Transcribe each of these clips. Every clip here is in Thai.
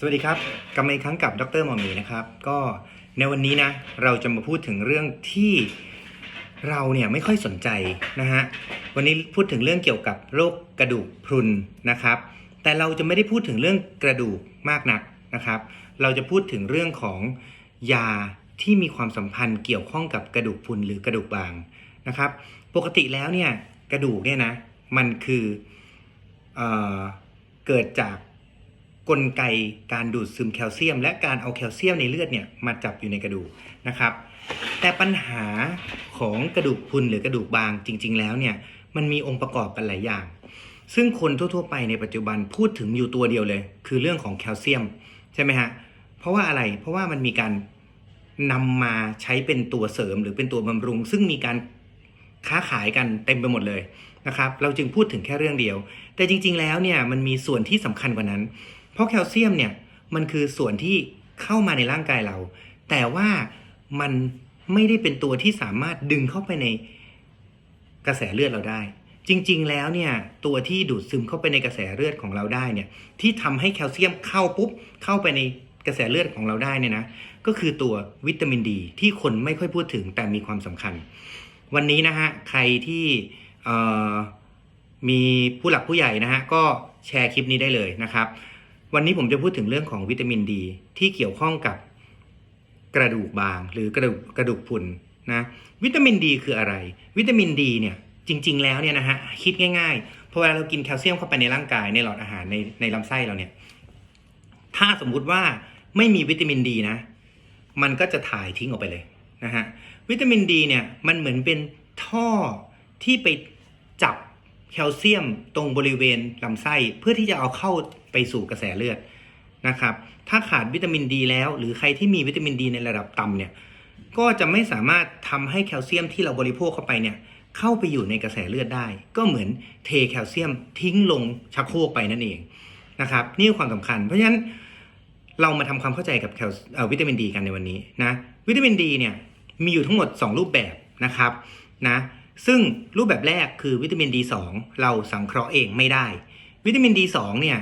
สวัสดีครับกลับมาอีกครั้งกับดรหมอมีนะครับ ก็ในวันนี้นะเราจะมาพูดถึงเรื่องที่เราเนี่ยไม่ค่อยสนใจนะฮะวันนี้พูดถึงเรื่องเกี่ยวกับโรคกระดูกพรุนนะครับ แต่เราจะไม่ได้พูดถึงเรื่องกระดูกมากนักนะครับ เราจะพูดถึงเรื่องของยาที่มีความสัมพันธ์เกี่ยวข้องกับกระดูกพรุนหรือกระดูกบางนะครับ ปกติแล้วเนี่ยกระดูกเนี่ยนะมันคือเออเกิดจาก กลไกการดูดซึมแคลเซียม และการเอาแคลเซียมในเลือดเนี่ยมาจับอยู่ในกระดูกนะครับ แต่ปัญหาของกระดูกพุนหรือกระดูกบางจริง ๆ แล้วเนี่ยมันมีองค์ประกอบกันหลายอย่าง ซึ่งคนทั่ว ๆ ไปในปัจจุบันพูดถึงอยู่ตัวเดียวเลย คือเรื่องของแคลเซียมใช่ไหมฮะเพราะว่าอะไรเพราะว่ามันมีการนำมาใช้เป็นตัวเสริมหรือเป็นตัวบำรุง ซึ่งมีการค้าขายกันเต็มไปหมดเลยนะครับ เราจึงพูดถึงแค่เรื่องเดียว แต่จริง ๆ แล้วเนี่ยมันมีส่วนที่สำคัญกว่านั้น เพราะแคลเซียมเนี่ยมันคือส่วนที่เข้ามาในร่างกายเรา แต่ว่ามันไม่ได้เป็นตัวที่สามารถดึงเข้าไปในกระแสเลือดเราได้ จริง ๆ แล้วเนี่ยตัวที่ดูดซึมเข้าไปในกระแสเลือดของเราได้เนี่ยที่ทำให้แคลเซียมเข้าปุ๊บเข้าไปในกระแสเลือดของเราได้เนี่ยนะก็คือตัววิตามินดีที่คนไม่ค่อยพูดถึงแต่มีความสำคัญ วันนี้นะฮะใครที่มีผู้หลักผู้ใหญ่นะฮะก็แชร์คลิปนี้ได้เลยนะครับ วันนี้ผมจะพูดถึงเรื่องของวิตามินดี ที่เกี่ยวข้องกับกระดูกบางหรือกระดูกกระดูกพุนนะวิตามินดีคืออะไร วิตามินดีเนี่ยจริง ๆ แล้วเนี่ยนะฮะคิดง่ายๆพอเวลาเรากินแคลเซียมเข้าไปในร่างกายในหลอดอาหารในในลำไส้เราเนี่ยถ้าสมมุติว่าไม่มีวิตามินดีนะ มันก็จะถ่ายทิ้งออกไปเลยนะฮะวิตามินดีเนี่ยมันเหมือนเป็นท่อที่ไปจับแคลเซียมตรงบริเวณลำไส้ เพื่อที่จะเอาเข้า ไปสู่กระแสเลือดนะครับ ถ้าขาดวิตามินดีแล้ว หรือใครที่มีวิตามินดีในระดับต่ำเนี่ยก็จะไม่สามารถทำให้แคลเซียมที่เราบริโภคเข้าไปเนี่ยเข้าไปอยู่ในกระแสเลือดได้ ก็เหมือนเทแคลเซียมทิ้งลงชักโครกไปนั่นเองนะครับนี่ความสำคัญ เพราะฉะนั้นเรามาทำความเข้าใจกับแคลวิตามินดีกันในวันนี้นะวิตามินดีเนี่ยมีอยู่ทั้งหมด 2 รูปแบบนะครับนะซึ่งรูปแบบแรกคือวิตามิน D2 เราสังเคราะห์เองไม่ได้ วิตามิน D2 เนี่ย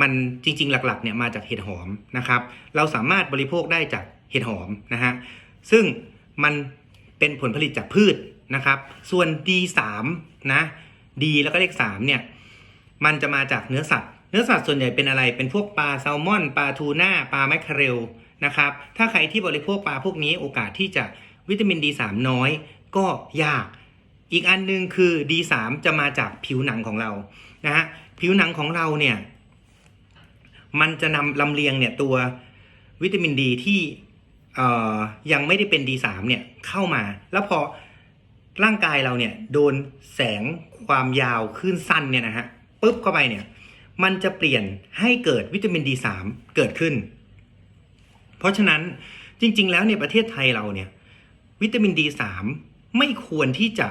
มันจริงๆ หลักๆเนี่ยมาจากเห็ดหอมนะครับ เราสามารถบริโภคได้จากเห็ดหอมนะฮะซึ่งมันเป็นผลผลิตจากพืชนะครับ ส่วน D3 นะ D แล้วก็เลข3เนี่ยมันจะมาจากเนื้อสัตว์ เนื้อสัตว์ส่วนใหญ่เป็นอะไร เป็นพวกปลาแซลมอนปลาทูน่าปลาแมคเคอเรลนะครับ ถ้าใครที่บริโภคปลาพวกนี้โอกาสที่จะวิตามิน D3 น้อยก็ยาก อีกอันหนึงคือ D3 จะมาจากผิวหนังของเรานะฮะผิวหนังของเราเนี่ย มันจะนำลำเลียงเนี่ยตัววิตามินดีที่เอ่อยังไม่ได้เป็น D3 เนี่ยเข้ามา แล้วพอร่างกายเราเนี่ยโดนแสงความยาวคลื่นสั้นเนี่ยนะฮะปุ๊บเข้าไปเนี่ยมันจะเปลี่ยนให้เกิดวิตามิน D3 เกิดขึ้น เพราะฉะนั้นจริง ๆ แล้วในประเทศไทยเราเนี่ยวิตามิน D3 ไม่ควรที่จะ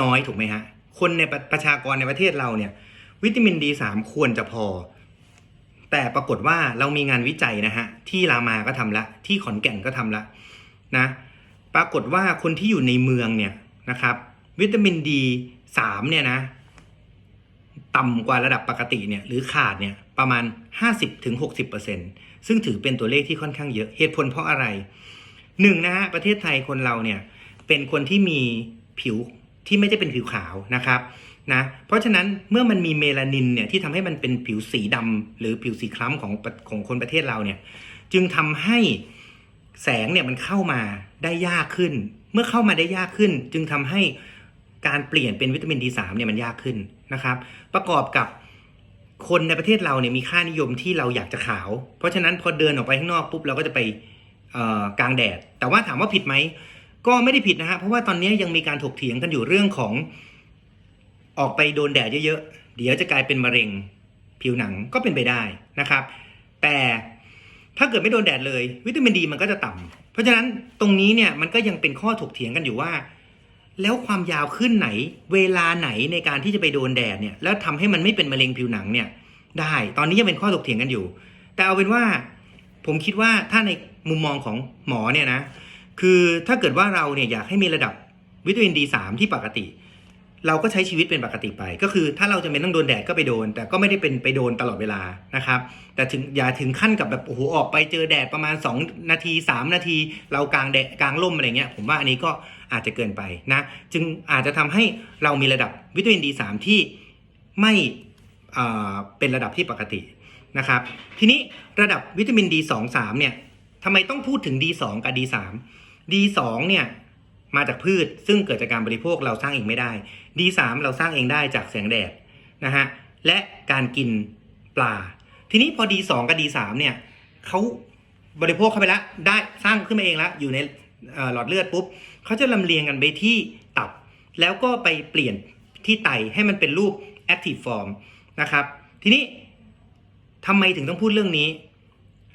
น้อยถูกไหมฮะคนในประประชากรในประเทศเราเนี่ยวิตามิน D3 ควรจะพอ แต่ปรากฏว่าเรามีงานวิจัยนะฮะที่รามาก็ทำละ ที่ขอนแก่นก็ทำละนะปรากฏว่าคนที่อยู่ในเมืองเนี่ยนะครับ วิตามิน D3 เนี่ยนะต่ำกว่าระดับปกติเนี่ยหรือขาดเนี่ยประมาณ 50-60%ซึ่งถือเป็นตัวเลขที่ค่อนข้างเยอะเหตุผลเพราะอะไรหนึ่งนะฮะประเทศไทยคนเราเนี่ยเป็นคนที่มีผิวที่ไม่ใช่เป็นผิวขาวนะครับ นะเพราะฉะนั้นเมื่อมันมีเมลานินเนี่ยที่ทำให้มันเป็นผิวสีดำหรือผิวสีคล้ำของของคนประเทศเราเนี่ยจึงทำให้แสงเนี่ยมันเข้ามาได้ยากขึ้น เมื่อเข้ามาได้ยากขึ้น จึงทำให้การเปลี่ยนเป็นวิตามิน D3 เนี่ยมันยากขึ้นนะครับ ประกอบกับคนในประเทศเราเนี่ยมีค่านิยมที่เราอยากจะขาว เพราะฉะนั้นพอเดินออกไปข้างนอกปุ๊บเราก็จะไปกลางแดด แต่ว่าถามว่าผิดไหมก็ไม่ได้ผิดนะฮะเพราะว่าตอนนี้ยังมีการถกเถียงกันอยู่เรื่องของ ออกไปโดนแดดเยอะๆ เดี๋ยวจะกลายเป็นมะเร็งผิวหนังก็เป็นไปได้นะครับ แต่ถ้าเกิดไม่โดนแดดเลย วิตามินดีมันก็จะต่ำเพราะฉะนั้นตรงนี้เนี่ยมันก็ยังเป็นข้อถกเถียงกันอยู่ว่า แล้วความยาวขึ้นไหน เวลาไหนในการที่จะไปโดนแดดเนี่ยแล้วทำให้มันไม่เป็นมะเร็งผิวหนังเนี่ยได้ ตอนนี้ยังเป็นข้อถกเถียงกันอยู่ แต่เอาเป็นว่าผมคิดว่าถ้าในมุมมองของหมอเนี่ยนะคือถ้าเกิดว่าเราเนี่ยอยากให้มีระดับวิตามิน D3 ที่ปกติ เราก็ใช้ชีวิตเป็นปกติไป ก็คือถ้าเราจะเป็นต้องโดนแดดก็ไปโดน แต่ก็ไม่ได้เป็นไปโดนตลอดเวลานะครับ แต่ถึงอย่าถึงขั้นกับแบบโอ้โหออกไปเจอแดดประมาณ 2 นาที 3 นาที เรากลางแดดกลางร่มอะไรเงี้ยผมว่าอันนี้ก็อาจจะเกินไปนะ จึงอาจจะทำให้เรามีระดับวิตามิน D3 ที่ไม่เอ่อเป็นระดับที่ปกตินะครับ ทีนี้ระดับวิตามิน D2 3เนี่ยทำไมต้องพูดถึง D2 กับ D3 D2 เนี่ย มาจากพืช ซึ่งเกิดจากการบริโภคเราสร้างเองไม่ได้ D3 เราสร้างเองได้จากแสงแดดนะฮะและการกินปลา ทีนี้พอ D2 กับ D3 เนี่ยเขาบริโภคเข้าไปแล้วได้สร้างขึ้นมาเองแล้วอยู่ในหลอดเลือดปุ๊บเขาจะลำเลียงกันไปที่ตับ แล้วก็ไปเปลี่ยนที่ไตให้มันเป็นรูป active form นะครับทีนี้ทำไมถึงต้องพูดเรื่องนี้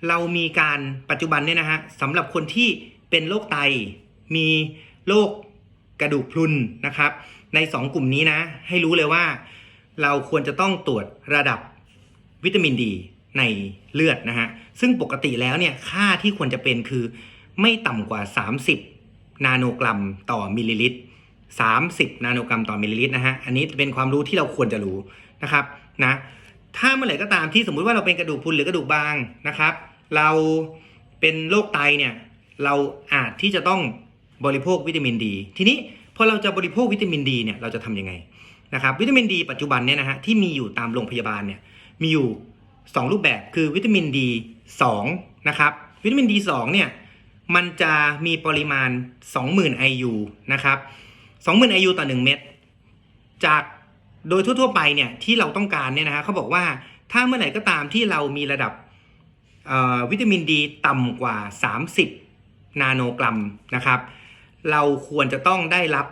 เรามีการปัจจุบันเนี่ยนะฮะสำหรับคนที่เป็นโรคไตมี โรคกระดูกพรุนนะครับ ใน 2 กลุ่มนี้นะ ให้รู้เลยว่า เราควรจะต้องตรวจระดับวิตามินดีในเลือดนะฮะ ซึ่งปกติแล้วเนี่ยค่าที่ควรจะเป็นคือไม่ต่ำกว่า 30 นาโนกรัมต่อมิลลิลิตร 30 นาโนกรัมต่อมิลลิลิตรนะฮะ อันนี้เป็นความรู้ที่เราควรจะรู้นะครับนะ ถ้าเมื่อไหร่ก็ตามที่สมมุติว่าเราเป็นกระดูกพรุนหรือกระดูกบางนะครับ เราเป็นโรคไตเนี่ยเราอาจที่จะต้อง บริโภควิตามินดี ทีนี้พอเราจะบริโภควิตามินดีเนี่ยเราจะทำยังไงนะครับวิตามินดีปัจจุบันเนี่ยนะฮะที่มีอยู่ตามโรงพยาบาลเนี่ยมีอยู่ 2 รูปแบบคือวิตามินดี2นะครับวิตามินดี2เนี่ยมันจะมีปริมาณ 20,000 IU นะครับ20,000 IU ต่อ 1 เม็ดจากโดยทั่วๆไปเนี่ยที่เราต้องการเนี่ยนะฮะเขาบอกว่าถ้าเมื่อไหร่ก็ตามที่เรามีระดับวิตามินดีต่ำกว่า 30 นาโนกรัมนะครับ เราควรจะต้องได้รับ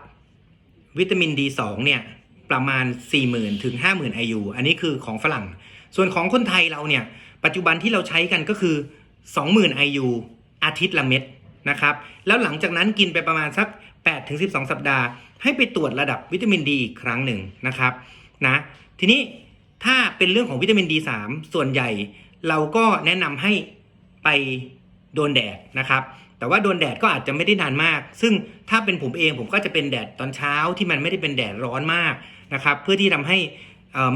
วิตามิน D2 เนี่ยประมาณ 40,000 ถึง 50,000 IU อันนี้คือของฝรั่ง ส่วนของคนไทยเราเนี่ย ปัจจุบันที่เราใช้กันก็คือ 20,000 IU อาทิตย์ละเม็ดนะครับ แล้วหลังจากนั้นกินไปประมาณสัก 8 ถึง 12 สัปดาห์ ให้ไปตรวจระดับวิตามินดีอีกครั้งหนึ่งนะครับนะทีนี้ถ้าเป็นเรื่องของวิตามิน D3 ส่วนใหญ่ เราก็แนะนำให้ไปโดนแดดนะครับ แต่ว่าโดนแดดก็อาจจะไม่ได้นานมาก ซึ่งถ้าเป็นผมเองผมก็จะเป็นแดดตอนเช้าที่มันไม่ได้เป็นแดดร้อนมากนะครับเพื่อที่ทำให้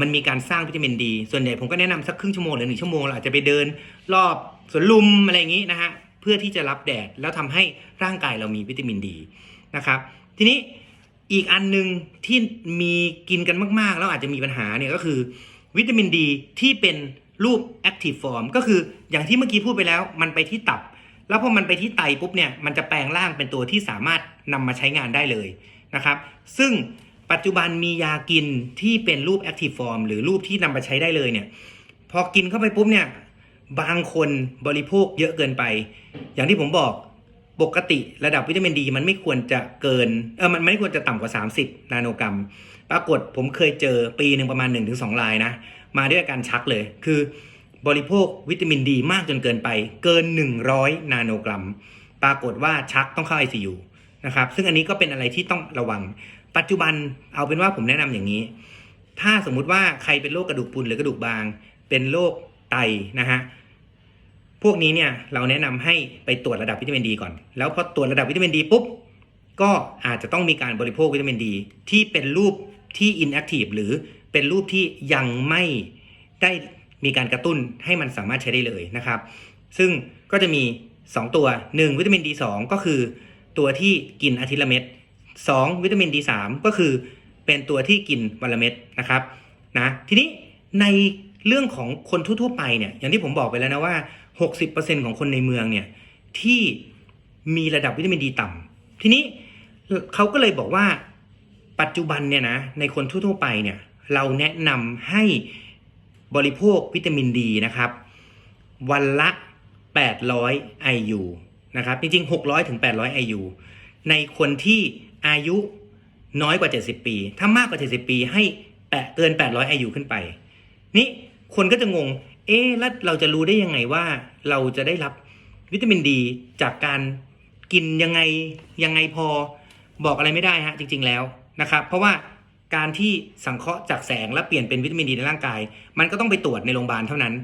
มันมีการสร้างวิตามินดี ส่วนใหญ่ผมก็แนะนำสักครึ่งชั่วโมงหรือหนึ่งชั่วโมงเราอาจจะไปเดินรอบสวนลุมอะไรอย่างนี้นะฮะเพื่อที่จะรับแดดแล้วทำให้ร่างกายเรามีวิตามินดีนะครับทีนี้อีกอันหนึ่งที่มีกินกันมากๆ แล้วอาจจะมีปัญหาเนี่ยก็คือ วิตามินดีที่เป็นรูป active form ก็คืออย่างที่เมื่อกี้พูดไปแล้ว มันไปที่ตับ แล้วพอมันไปที่ไตปุ๊บเนี่ยมันจะแปลงร่างเป็นตัวที่สามารถนำมาใช้งานได้เลยนะครับ ซึ่งปัจจุบันมียากินที่เป็นรูป active form หรือรูปที่นำมาใช้ได้เลยเนี่ยพอกินเข้าไปปุ๊บเนี่ยบางคนบริโภคเยอะเกินไป อย่างที่ผมบอกปกติระดับวิตามินดีมันไม่ควรจะเกินเออมันไม่ควรจะต่ำกว่า 30 นาโนกรัม ปรากฏผมเคยเจอปีหนึ่งประมาณ 1-2รายนะ มาด้วยอาการชักเลยคือ บริโภควิตามินดีมากจนเกินไป เกิน 100 นาโนกรัม ปรากฏว่าชักต้องเข้า ICU นะครับ ซึ่งอันนี้ก็เป็นอะไรที่ต้องระวัง ปัจจุบันเอาเป็นว่าผมแนะนำอย่างนี้ ถ้าสมมุติว่าใครเป็นโรคกระดูกพรุนหรือกระดูกบาง เป็นโรคไตนะฮะ พวกนี้เนี่ยเราแนะนำให้ไปตรวจระดับวิตามินดีก่อน แล้วพอตรวจระดับวิตามินดีปุ๊บ ก็อาจจะต้องมีการบริโภควิตามินดี ที่เป็นรูปที่ inactive หรือเป็นรูปที่ยังไม่ได้ มีการกระตุ้นให้มันสามารถใช้ได้เลยนะครับ ซึ่งก็จะมี 2 ตัว 1 วิตามิน D2 ก็คือตัวที่กินอาทิตย์ละเม็ด2วิตามิน D3 ก็คือเป็นตัวที่กินวันละเม็ดนะครับนะทีนี้ในเรื่องของคนทั่วๆไปเนี่ยอย่างที่ผมบอกไปแล้วนะว่า 60%ของคนในเมืองเนี่ยที่มีระดับวิตามินดีต่ำทีนี้เขาก็เลยบอกว่าปัจจุบันเนี่ยนะในคนทั่วๆไปเนี่ยเราแนะนำให้ บริโภควิตามินดีนะครับ วันละ 800 IU นะครับ จริงๆ 600ถึง800 IU ในคนที่อายุน้อยกว่า 70 ปี ถ้ามากกว่า 70 ปี ให้แปะเกิน 800 IU ขึ้นไป นี่คนก็จะงง เอ๊ะแล้วเราจะรู้ได้ยังไงว่าเราจะได้รับวิตามินดีจากการกินยังไงยังไงพอบอกอะไรไม่ได้ฮะจริง ๆแล้วนะครับ เพราะว่า การที่สังเคราะห์จากแสงและเปลี่ยนเป็นวิตามินดีในร่างกาย มันก็ต้องไปตรวจในโรงพยาบาลเท่านั้น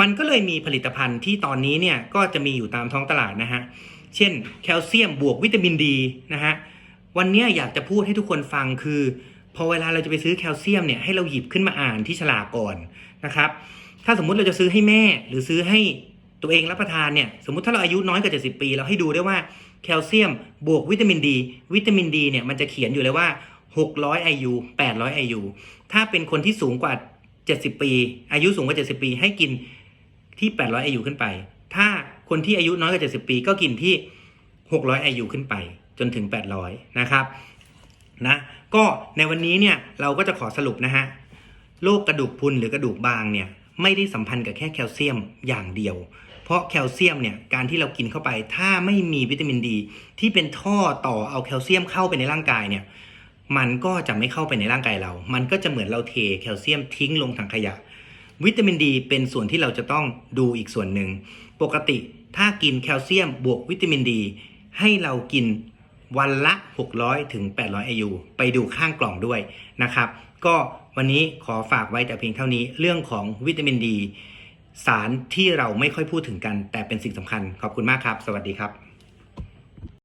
มันก็เลยมีผลิตภัณฑ์ที่ตอนนี้เนี่ยก็จะมีอยู่ตามท้องตลาดนะฮะ เช่นแคลเซียมบวกวิตามินดีนะฮะ วันนี้อยากจะพูดให้ทุกคนฟังคือ พอเวลาเราจะไปซื้อแคลเซียมเนี่ยให้เราหยิบขึ้นมาอ่านที่ฉลากก่อนนะครับ ถ้าสมมุติเราจะซื้อให้แม่หรือซื้อให้ตัวเองรับประทานเนี่ยสมมติถ้าเราอายุน้อยกว่า70 ปี เราให้ดูได้ว่าแคลเซียมบวกวิตามินดี วิตามินดีเนี่ยมันจะเขียนอยู่เลยว่า 600 IU 800 IU ถ้าเป็นคนที่สูงกว่า 70 ปี อายุสูงกว่า 70 ปี ให้กินที่ 800 IU ขึ้นไป ถ้าคนที่อายุน้อยกว่า 70 ปี ก็กินที่ 600 IU ขึ้นไป จนถึง 800 นะครับนะก็ในวันนี้เนี่ยเราก็จะขอสรุปนะฮะโรคกระดูกพุนหรือกระดูกบางเนี่ยไม่ได้สัมพันธ์กับแค่แคลเซียมอย่างเดียว เพราะแคลเซียมเนี่ยการที่เรากินเข้าไป ถ้าไม่มีวิตามินดี ที่เป็นท่อต่อเอาแคลเซียมเข้าไปในร่างกายเนี่ย มันก็จะไม่เข้าไปในร่างกายเรา มันก็จะเหมือนเราเทแคลเซียมทิ้งลงถังขยะ วิตามินดีเป็นส่วนที่เราจะต้องดูอีกส่วนหนึ่ง ปกติถ้ากินแคลเซียมบวกวิตามินดี ให้เรากินวันละ 600ถึง800 IU ไปดูข้างกล่องด้วยนะครับ ก็วันนี้ขอฝากไว้แต่เพียงเท่านี้เรื่องของวิตามินดี สารที่เราไม่ค่อยพูดถึงกัน แต่เป็นสิ่งสำคัญ ขอบคุณมากครับ สวัสดีครับ